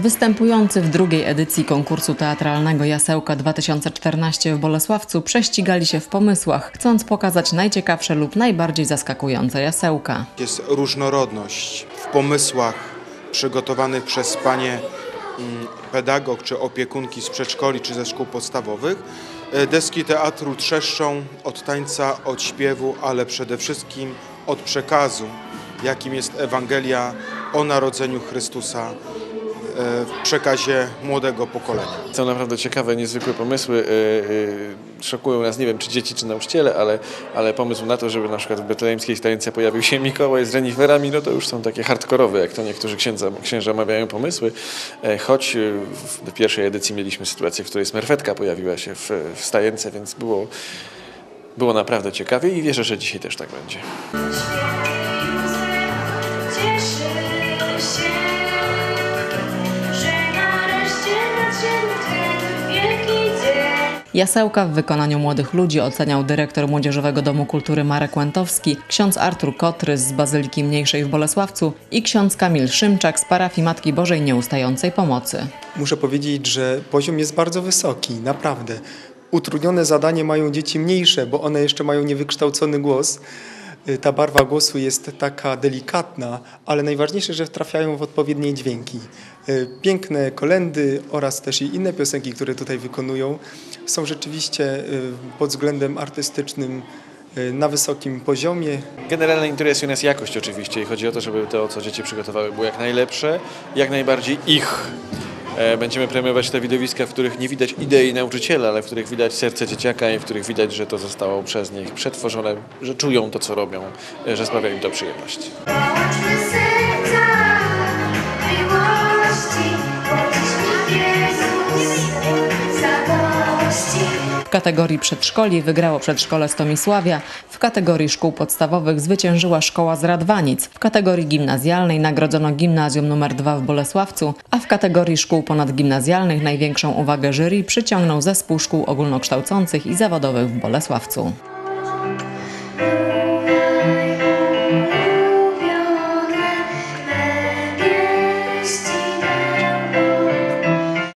Występujący w drugiej edycji konkursu teatralnego Jasełka 2014 w Bolesławcu prześcigali się w pomysłach, chcąc pokazać najciekawsze lub najbardziej zaskakujące jasełka. Jest różnorodność w pomysłach przygotowanych przez panie mm, pedagog czy opiekunki z przedszkoli czy ze szkół podstawowych. E, Deski teatru trzeszczą od tańca, od śpiewu, ale przede wszystkim od przekazu, jakim jest Ewangelia o narodzeniu Chrystusa w przekazie młodego pokolenia. Są naprawdę ciekawe, niezwykłe pomysły. Yy, yy, Szokują nas, nie wiem, czy dzieci, czy nauczyciele, ale, ale pomysł na to, żeby na przykład w betlejemskiej stajence pojawił się Mikołaj z reniferami, no to już są takie hardkorowe, jak to niektórzy księdza, księża mawiają pomysły. E, Choć w pierwszej edycji mieliśmy sytuację, w której smerfetka pojawiła się w, w stajence, więc było, było naprawdę ciekawie i wierzę, że dzisiaj też tak będzie. Jasełka w wykonaniu młodych ludzi oceniał dyrektor Młodzieżowego Domu Kultury Marek Łętowski, ksiądz Artur Kotrys z Bazyliki Mniejszej w Bolesławcu i ksiądz Kamil Szymczak z parafii Matki Bożej Nieustającej Pomocy. Muszę powiedzieć, że poziom jest bardzo wysoki, naprawdę. Utrudnione zadanie mają dzieci mniejsze, bo one jeszcze mają niewykształcony głos. Y, Ta barwa głosu jest taka delikatna, ale najważniejsze, że trafiają w odpowiednie dźwięki. Y, Piękne kolendy oraz też i inne piosenki, które tutaj wykonują, są rzeczywiście y, pod względem artystycznym na wysokim poziomie. Generalnie interesuje nas jakość oczywiście i chodzi o to, żeby to, co dzieci przygotowały, było jak najlepsze, jak najbardziej ich. E, Będziemy premiować te widowiska, w których nie widać idei nauczyciela, ale w których widać serce dzieciaka i w których widać, że to zostało przez nich przetworzone, że czują to, co robią, e, że sprawia im to przyjemność. W kategorii przedszkoli wygrało przedszkole Stomisławia, w kategorii szkół podstawowych zwyciężyła szkoła z Radwanic, w kategorii gimnazjalnej nagrodzono gimnazjum nr 2 w Bolesławcu, a w kategorii szkół ponadgimnazjalnych największą uwagę jury przyciągnął zespół szkół ogólnokształcących i zawodowych w Bolesławcu.